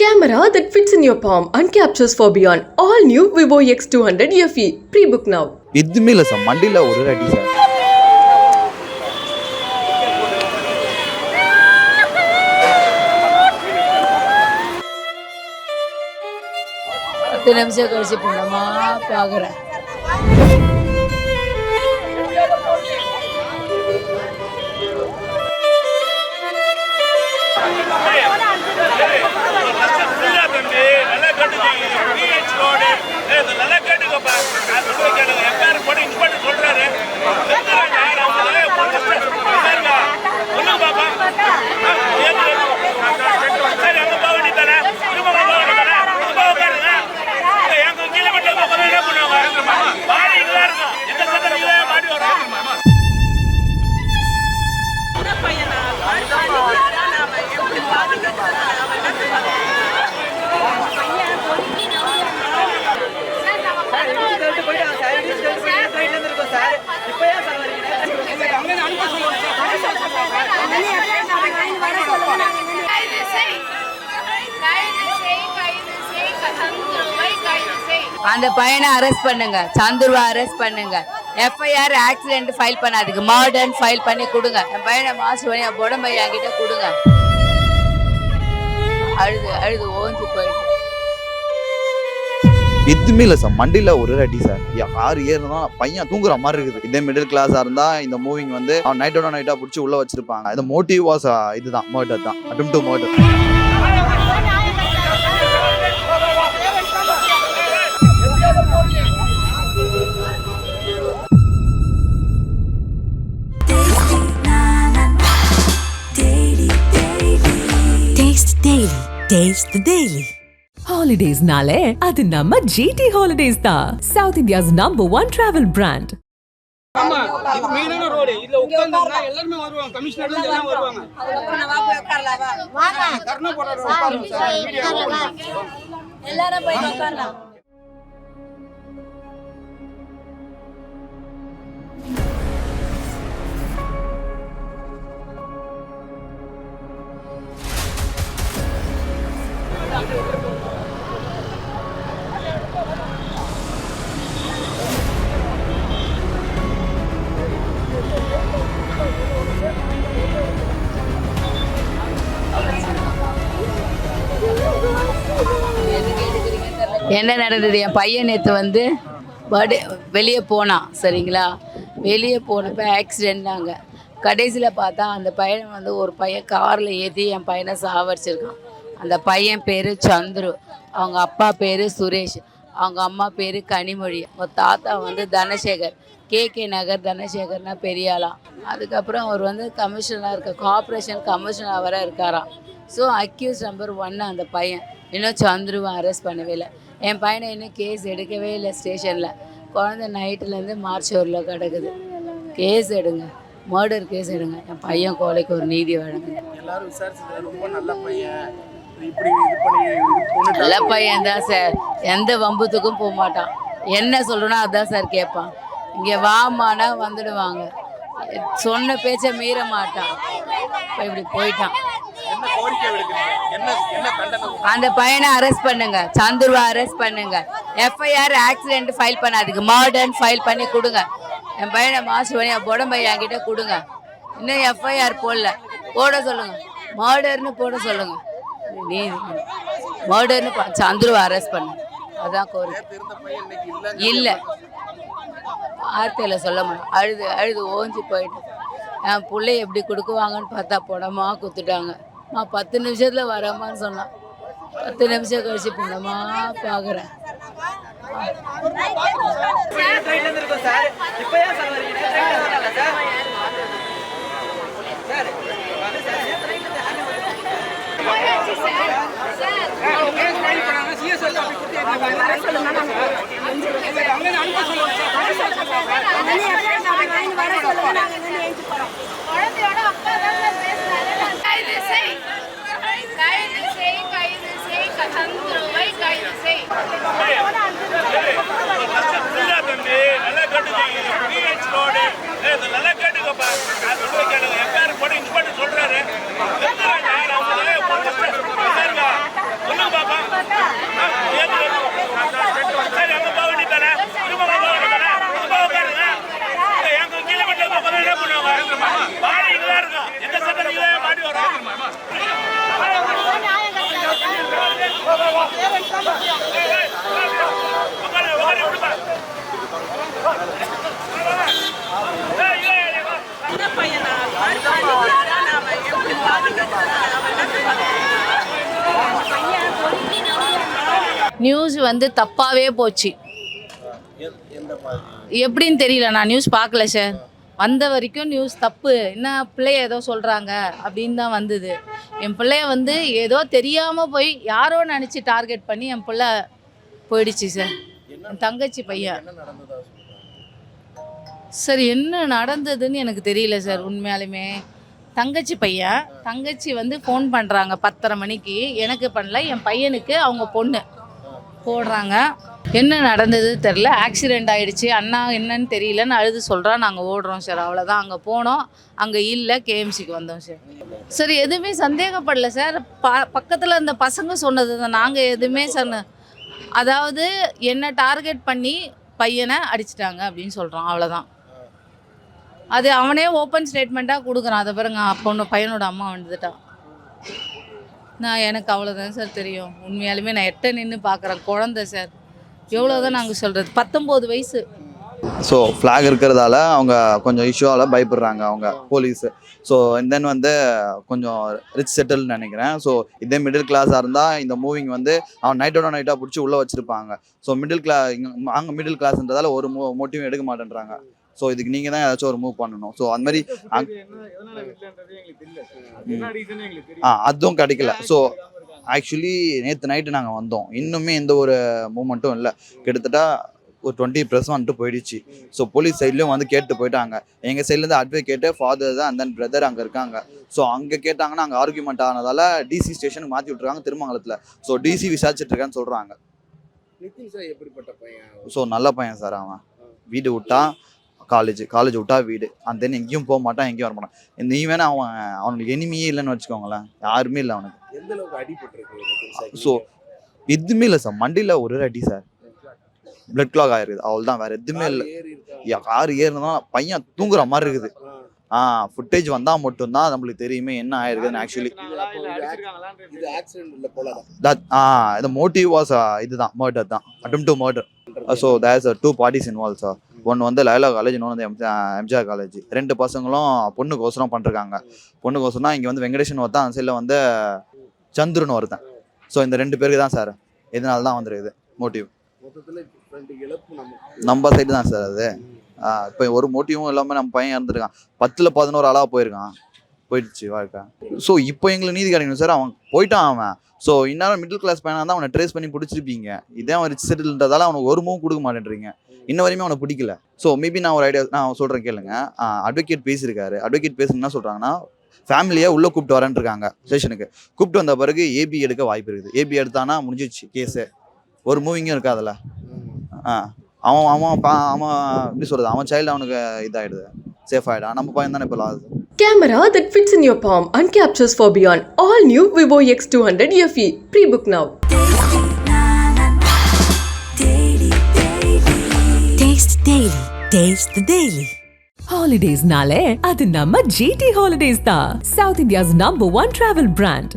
Camera that fits in your palm and captures for beyond. All new Vivo X200 FE. Pre-book now. எதுவுமே இல்லை sir மண்டியில் ஒரு அடி sir பத்து நிமிஷம் கழிச்சு படமா பார்க்குறேன் நல்லா கேட்டுக்கீங்க அந்த பையனை அரெஸ்ட் பண்ணுங்க. சந்துருவா அரெஸ்ட் பண்ணுங்க. எஃப்ஐஆர் ஆக்சிடென்ட் ஃபைல் பண்ணாதுக்கு மர்டர்ன் ஃபைல் பண்ணி கொடுங்க. என் பையனை மாசு பண்ணி என் உடம்பை என்கிட்ட கொடுங்க. அழுது அழுது ஓஞ்சி போயிட்டு எதுவுமே இல்லை சார். மண்டியில் ஒரு அடி சார். ஆறு ஏறுனா பையன் தூங்குற மாதிரி இருக்குது. இதே மிடில் கிளாஸாக இருந்தால் இந்த மூவிங் வந்து அவன் நைட்டோட நைட்டாக பிடிச்சி உள்ளே வச்சிருப்பாங்க. இந்த மோட்டிவ் வாஸ் இதுதான் மர்டர் தான். Attempt to murder The Daily. ஹாலிடேஸ்னாலே அது நம்ம ஜிடி ஹாலிடேஸ் தான் south India's number one travel brand ஆமா இது மெயினான ரோடு இதுல உட்கார்ந்தா எல்லாருமே வருவாங்க. கமிஷனர்ல இருந்து எல்லாம் வருவாங்க. தர்ணா போடுற உட்காருங்க சார். வீடியோ. எல்லாரும் போய் உட்காரலாம். என்ன நடந்தது? என் பையன் நேற்று வந்து பர்த்டே வெளியே போனான் சரிங்களா? வெளியே போனப்போ ஆக்சிடென்ட்னாங்க கடைசியில் பார்த்தா அந்த பையனை வந்து ஒரு பையன் காரில் ஏற்றி என் பையனை சாவடிச்சிருக்கான். அந்த பையன் பேர் சந்துரு. அவங்க அப்பா பேர் சுரேஷ். அவங்க அம்மா பேர் கனிமொழி. அவங்க தாத்தா வந்து தனசேகர். கே. கே. நகர் தனசேகர்னா பெரியாளாம் அதுக்கப்புறம் அவர் வந்து கமிஷனாக இருக்க கார்பரேஷன் கமிஷனாக வர இருக்காராம். ஸோ அக்யூஸ் நம்பர் ஒன்று அந்த பையன். இன்னும் சந்துருவை அரெஸ்ட் பண்ணவே இல்லை. என் பையனை இன்னும் கேஸ் எடுக்கவே இல்லை ஸ்டேஷனில் குழந்தை நைட்டுலேருந்து மார்ச்சூரில் கிடக்குது. கேஸ் எடுங்க. மர்டர் கேஸ் எடுங்க. என் பையன் கொலைக்கு ஒரு நீதி வழங்குங்க எல்லாரும் விசாரிச்சதுல ரொம்ப நல்ல பையன். நல்ல தான் சார் எந்த வம்புத்துக்கும் போக மாட்டான். என்ன சொல்கிறனோ அதான் சார் கேட்பான். இங்கே வாமானா வந்துடுவாங்க. சொன்ன பேச்சை மீற மாட்டான். இப்ப இப்படி போயிட்டான். அந்த பையனை அரெஸ்ட் பண்ணுங்க. சந்துருவை அரெஸ்ட் பண்ணுங்க. எஃப்ஐஆர் ஆக்சிடென்ட் ஃபைல் பண்ணாதுக்கு மர்டர்ன் ஃபைல் பண்ணி கொடுங்க. என் பையனை மாஸ்டர் பண்ணி என் உடம்பை என்கிட்ட கொடுங்க. இன்னும் எஃப்ஐஆர் போடல. போட சொல்லுங்க. மர்டர்னு போட சொல்லுங்க. நீ மர்டர்னு சந்துருவை அரெஸ்ட் பண்ணு. அதான் கோரிக்கை. இல்ல. வார்த்தையில் சொல்ல முடியும் அழுது அழுது ஓஞ்சி போயிட்டு. என் பிள்ளைய எப்படி கொடுக்குவாங்கன்னு பார்த்தா புடமா குத்துட்டாங்க. நான் பத்து நிமிஷத்தில் வரமான்னு சொன்னான். பத்து நிமிஷம் கழிச்சு புடமா பார்க்குறேன் அங்கே அனுப்ப சொல்லுங்க Come on, come on. News வந்து தப்பாகவே போச்சு. எப்படின்னு தெரியல நான் நியூஸ் பார்க்கல சார் வந்த வரைக்கும் நியூஸ் தப்பு. என்ன பிள்ளைய ஏதோ சொல்கிறாங்க அப்படின்னு தான் வந்தது. என் பிள்ளைய வந்து ஏதோ தெரியாமல் போய் யாரோ நினச்சி டார்கெட் பண்ணி என் பிள்ளை போயிடுச்சு சார் என் தங்கச்சி பையன். சார் என்ன நடந்ததுன்னு எனக்கு தெரியல சார் உண்மையாலுமே. தங்கச்சி பையன் தங்கச்சி வந்து ஃபோன் பண்ணுறாங்க பத்தரை மணிக்கு. எனக்கு பண்ணல என் பையனுக்கு அவங்க பொண்ணு. போடுறாங்க. என்ன நடந்தது தெரில ஆக்சிடெண்ட் ஆகிடுச்சு அண்ணா என்னன்னு தெரியலன்னு அழுது சொல்கிறான் நாங்கள் ஓடுறோம் சார். அவ்வளோதான் அங்கே போனோம். அங்கே இல்லை. கேஎம்சிக்கு வந்தோம் சார். சார் எதுவுமே சந்தேகப்படல சார். ப பக்கத்தில் இந்த பசங்க சொன்னது தான். நாங்கள் எதுவுமே சொன்ன அதாவது என்ன டார்கெட் பண்ணி பையனை அடிச்சிட்டாங்க அப்படின்னு சொல்கிறோம் அவ்வளோதான் அது அவனே ஓப்பன் ஸ்டேட்மெண்ட்டாக கொடுக்குறான். அதை பாருங்க. பொண்ணு பையனோட அம்மா வந்துட்டான் நான் எனக்கு அவ்வளோதான் சார் தெரியும். உண்மையாலுமே நான் எட்ட நின்று பார்க்குறேன் குழந்தை சார். எவ்வளோதான் நாங்கள் சொல்கிறது பத்தொம்போது வயசு. ஸோ ஃப்ளாக் இருக்கிறதால அவங்க கொஞ்சம் இஷ்யூவால் பயப்படுறாங்க அவங்க போலீஸு ஸோ தென் வந்து கொஞ்சம் ரிச் செட்டில்னு நினைக்கிறேன். ஸோ இதே மிடில் கிளாஸாக இருந்தால் இந்த மூவிங் வந்து அவன் நைட்டோட நைட்டாக பிடிச்சி உள்ளே வச்சுருப்பாங்க. ஸோ மிடில் கிளா அங்கே மிடில் கிளாஸ்ன்றதால ஒரு மோ மோட்டிவும் எடுக்க மாட்டேன்றாங்க. ஸோ இதுக்கு நீங்கள் தான் ஏதாச்சும் ஒரு மூவ் பண்ணணும். ஸோ அந்த மாதிரி ஆ அதுவும் கிடைக்கல. ஸோ ஆக்சுவலி நேற்று நைட்டு நாங்கள் வந்தோம். இன்னுமே எந்த ஒரு மூமெண்ட்டும் இல்லை. கிட்டத்தட்ட ஒரு டுவெண்ட்டி ப்ளஸ் வந்துட்டு போயிடுச்சு. ஸோ போலீஸ் சைட்லேயும் வந்து கேட்டு போயிட்டாங்க. எங்கள் சைட்லேருந்து அட்வொகேட்டு ஃபாதர் தான் அண்ட் தென் பிரதர் அங்கே இருக்காங்க. ஸோ அங்கே கேட்டாங்கன்னா அங்கே ஆர்குமெண்ட் ஆனதால டிசி ஸ்டேஷனுக்கு மாற்றி விட்ருக்காங்க திருமங்கலத்தில். ஸோ டிசி விசாரிச்சுட்டு இருக்கான்னு சொல்கிறாங்க நிதின் சார் எப்படிப்பட்ட பையன்? ஸோ நல்ல பையன் சார் அவன். வீடு விட்டா காலேஜ் காலேஜ் விட்டா வீடு. அந்த தென் எங்கேயும் போக மாட்டான் எங்கேயும் வர மாட்டான். நீ வேணா அவன் அவனுக்கு எனிமியே இல்லைன்னு வச்சுக்கோங்களேன். யாருமே இல்லை அவனுக்கு. ஸோ எதுவுமே இல்லை சார். மண்டியில் ஒரு அடி சார். பிளட் கிளாக் ஆயிருக்குது. அவள் தான் வேற எதுவுமே இல்லை. கார் ஏறினா பையன் தூங்குற மாதிரி இருக்குது. ஆ. ஃபுட்டேஜ் வந்தால் மட்டும்தான் நம்மளுக்கு தெரியுமே என்ன ஆயிருக்குதுன்னு ஆக்சுவலி தட் ஆ இந்த மோட்டிவ் வாஸ் இதுதான். மர்டர் தான். Attempt to murder so there's two parties involve sir ஒன்று வந்து லைலா காலேஜ் இன்னொன்று வந்து எம் எம்ஜிஆர் காலேஜ் ரெண்டு பசங்களும் பொண்ணுக்கோசரம் பண்ணிருக்காங்க பொண்ணுக்கோசரம்னா இங்கே வந்து வெங்கடேஷன் ஒருத்தன் அந்த சைடில் வந்து சந்துருன்னு ஒருத்தன். ஸோ இந்த ரெண்டு பேருக்கு தான் சார். இதனால தான் வந்துருக்குது மோட்டிவ் நம்ம சைடு தான் சார் அது. இப்போ ஒரு மோட்டிவும் இல்லாமல் நம்ம பையன் இறந்துருக்கான். பத்தில் பதினோரு ஆளாக போயிருக்கான். போயிடுச்சு வாழ்க்கை. ஸோ இப்போ எங்களுக்கு நீதி கிடைக்கணும் சார். அவன் போயிட்டான் அவன். ஸோ இந்நேரம் மிடில் கிளாஸ் பையனாக தான் அவனை ட்ரேஸ் பண்ணி பிடிச்சிருப்பீங்க. இதே அவன் ரிச் செட்டில்ன்றதால அவனுக்கு ஒரு மூவ் கொடுக்க மாட்டேன்றீங்க. இன்ன வரையுமே அவனை பிடிக்கல. ஸோ மேபி நான் ஒரு ஐடியா நான் சொல்கிறேன் கேளுங்க. அட்வொகேட் பேசியிருக்காரு. அட்வொகேட் பேச என்ன சொல்கிறாங்கன்னா ஃபேமிலியை உள்ளே கூப்பிட்டு வரேன் இருக்காங்க ஸ்டேஷனுக்கு கூப்பிட்டு வந்த பிறகு ஏபி எடுக்க வாய்ப்பு இருக்குது. ஏபி எடுத்தானா முடிஞ்சிச்சு கேஸு ஒரு மூவிங்கும் இருக்காதுல்ல. ஆ அவன் அவன் பா- அவன் எப்படி சொல்கிறது அவன் சைல்டு அவனுக்கு இதாகிடுது சேஃப் ஆகிடான் நம்ம பையன் தானே இப்போ loss camera that fits in your palm and captures far beyond. All new Vivo X200 FE. Pre-book now. Taste Daily. Daily taste daily holidays ನಾಳೆ ಅದು ನಮ್ಮ G T holidays south India's number one travel brand